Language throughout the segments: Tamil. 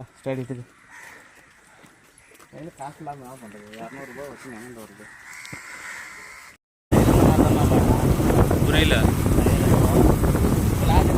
ஸ்டேடியத்துக்கு கையில் காசு இல்லாமல் என்ன பண்ணுறது இரநூறுபா வச்சு எங்கே வருது. புரியல. கைஸ்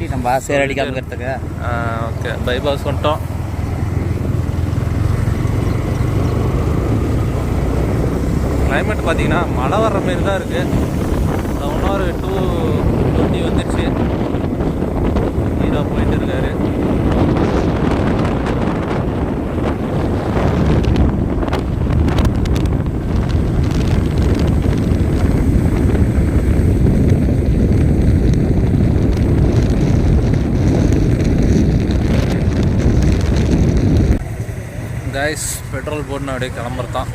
மாட்டிட்டோம்பா சேர் அடிக்காமக்கிறதுக்கு ஓகே. பைபாஸ் வந்துட்டோம். கிளைமேட் பார்த்தீங்கன்னா மழை வர்ற மாரி தான் இருக்குது இன்னொரு டூ டுவெண்ட்டி வந்துடுச்சு கைஸ் பெட்ரோல் போட்டுன்னு அப்படியே கிளம்புறதான்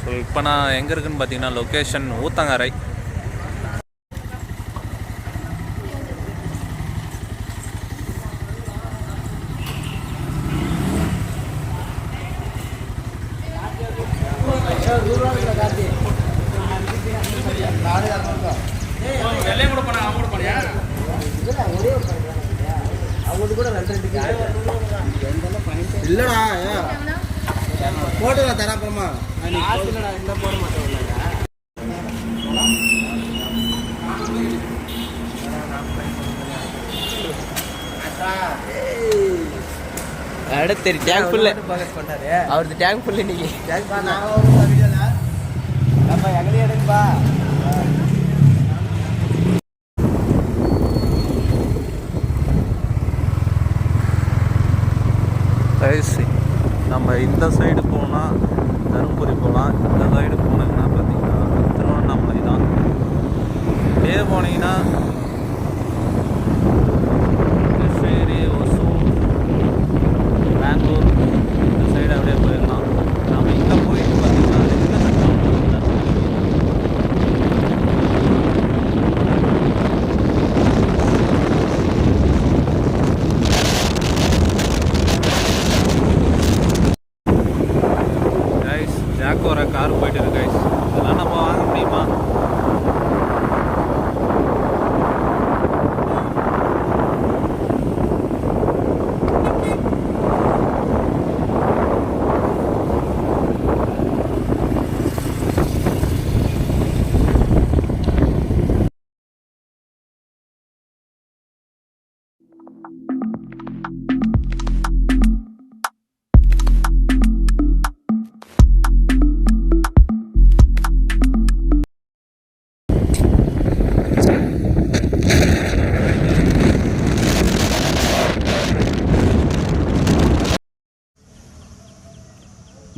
ஸோ இப்போ நான் எங்கே இருக்குன்னு பார்த்தீங்கன்னா லொக்கேஷன் ஊத்தங்கரை. இல்லடா போட்டுடா தர அப்புறமா. போட. மாட்டேன் அடுத்து டேங்க் ஃபுல்லு அவரது டேங்க் ஃபுல்லு இன்னைக்கு. எங்களையும் எடுங்கப்பா கைஸ் நம்ம இந்த சைடு போனால் தருமபுரி போகலாம் இந்த சைடு போனீங்கன்னா பார்த்தீங்கன்னா திருவண்ணாமலை தான். இதே போனீங்கன்னா கிருஷ்ணகிரி ஒசூர் பெங்களூர் இந்த சைடு அப்படியே போயிடலாம் நம்ம இங்கே போயிட்டு பார்த்தீங்கன்னா இந்த சட்டம் பேக் வர கார் போயிட்டு இருக்கு இதெல்லாம் நம்ம வாங்க முடியுமா?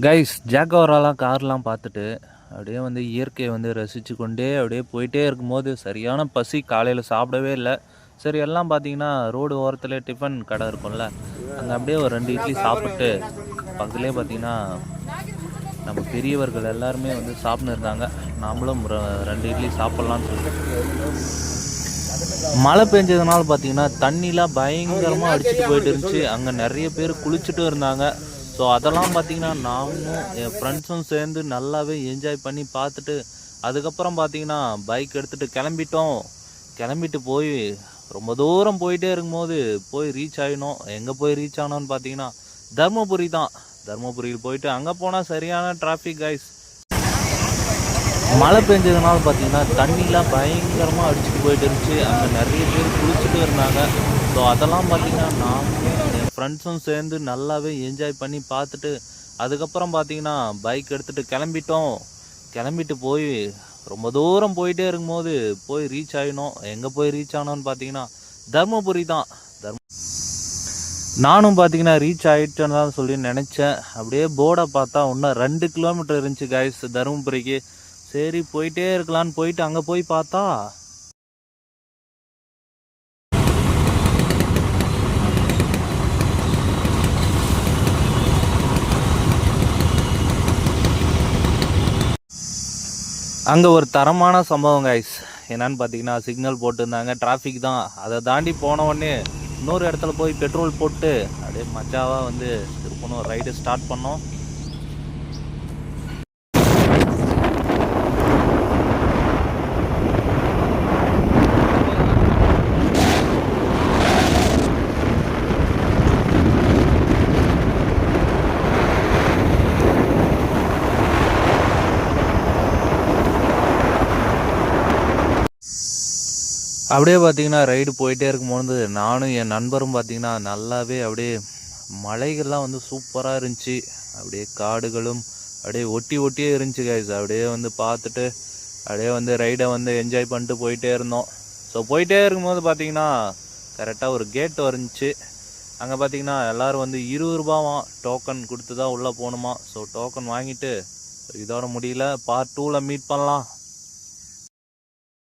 கைஸ் ஜாக்கோராலாம் கார்லாம் பார்த்துட்டு அப்படியே வந்து இயற்கையை வந்து ரசித்து கொண்டே அப்படியே போயிட்டே இருக்கும்போது சரியான பசி காலையில் சாப்பிடவே இல்லை. சரி எல்லாம் பார்த்தீங்கன்னா ரோடு ஓரத்தில் டிஃபன் கடை இருக்கும்ல அங்கே அப்படியே ஒரு ரெண்டு இட்லி சாப்பிட்டு பக்கத்துலேயே பார்த்தீங்கன்னா நம்ம பெரியவர்கள் எல்லாருமே வந்து சாப்பிட்னு இருந்தாங்க. நாமளும் ரெண்டு இட்லி சாப்பிட்லான்னு சொல்லிட்டு. மழை பெஞ்சதுனால பார்த்தீங்கன்னா தண்ணிலாம் பயங்கரமாக அடிச்சுட்டு போயிட்டு இருந்துச்சு. அங்கே நிறைய பேர் குளிச்சுட்டும் இருந்தாங்க. ஸோ அதெல்லாம் பார்த்தீங்கன்னா நானும் என் ஃப்ரெண்ட்ஸும் சேர்ந்து நல்லாவே என்ஜாய் பண்ணி பார்த்துட்டு அதுக்கப்புறம் பார்த்தீங்கன்னா பைக் எடுத்துகிட்டு கிளம்பிட்டோம். கிளம்பிட்டு போய் ரொம்ப தூரம் போயிட்டே இருக்கும்போது போய் ரீச் ஆகினோம் எங்கே போய் ரீச் ஆனோன்னு பார்த்தீங்கன்னா தர்மபுரி தான். தருமபுரியில் போயிட்டு அங்கே போனால் சரியான டிராஃபிக் கைஸ் மழை பெஞ்சதுனால பார்த்தீங்கன்னா தண்ணிலாம் பயங்கரமாக அடிச்சுட்டு போயிட்டு இருந்துச்சு. அங்கே நிறைய பேர் குளிச்சுட்டு இருந்தாங்க. ஸோ அதெல்லாம் பார்த்தீங்கன்னா நான் ஃப்ரெண்ட்ஸும் சேர்ந்து நல்லாவே என்ஜாய் பண்ணி பார்த்துட்டு அதுக்கப்புறம் பார்த்தீங்கன்னா பைக் எடுத்துகிட்டு கிளம்பிட்டோம். கிளம்பிட்டு போய் ரொம்ப தூரம் போயிட்டே இருக்கும்போது போய் ரீச் ஆகினோம் எங்கே போய் ரீச் ஆனோன்னு பார்த்தீங்கன்னா தர்மபுரி தான். தர்ம நானும் பார்த்தீங்கன்னா ரீச் ஆகிட்டேன்னு தான் சொல்லி நினச்சேன். அப்படியே போர்டை பார்த்தா இன்னும் ரெண்டு கிலோமீட்டர் இருந்துச்சு கைஸ் தருமபுரிக்கு. சரி போயிட்டே இருக்கலான்னு போயிட்டு அங்கே போய் பார்த்தா அங்கே ஒரு தரமான சம்பவம் கைஸ் என்னன்னு பார்த்தீங்கன்னா சிக்னல் போட்டிருந்தாங்க. டிராஃபிக் தான். அதை தாண்டி போன உடனே இன்னொரு இடத்துல போய் பெட்ரோல் போட்டு அப்படியே மஜாவாக வந்து திருப்பணும் ரைடு ஸ்டார்ட் பண்ணோம். அப்படியே பார்த்தீங்கன்னா ரைடு போயிட்டே இருக்கும்போது நானும் என் நண்பரும் பார்த்தீங்கன்னா நல்லாவே அப்படியே மலைகள்லாம் வந்து சூப்பராக இருந்துச்சு. அப்படியே காடுகளும் அப்படியே ஒட்டி ஒட்டியே இருந்துச்சு கைஸ் அப்படியே வந்து பார்த்துட்டு அப்படியே வந்து ரைடை வந்து என்ஜாய் பண்ணிட்டு போயிட்டே இருந்தோம். ஸோ போயிட்டே இருக்கும்போது பார்த்தீங்கன்னா கரெக்டாக ஒரு கேட் வந்துச்சு அங்கே பார்த்தீங்கன்னா எல்லோரும் வந்து இருபது ரூபாவாம் டோக்கன் கொடுத்து தான் உள்ளே போகணுமா? ஸோ டோக்கன் வாங்கிட்டு இதோட முடியல. பார்ட் டூவில் மீட் பண்ணலாம்.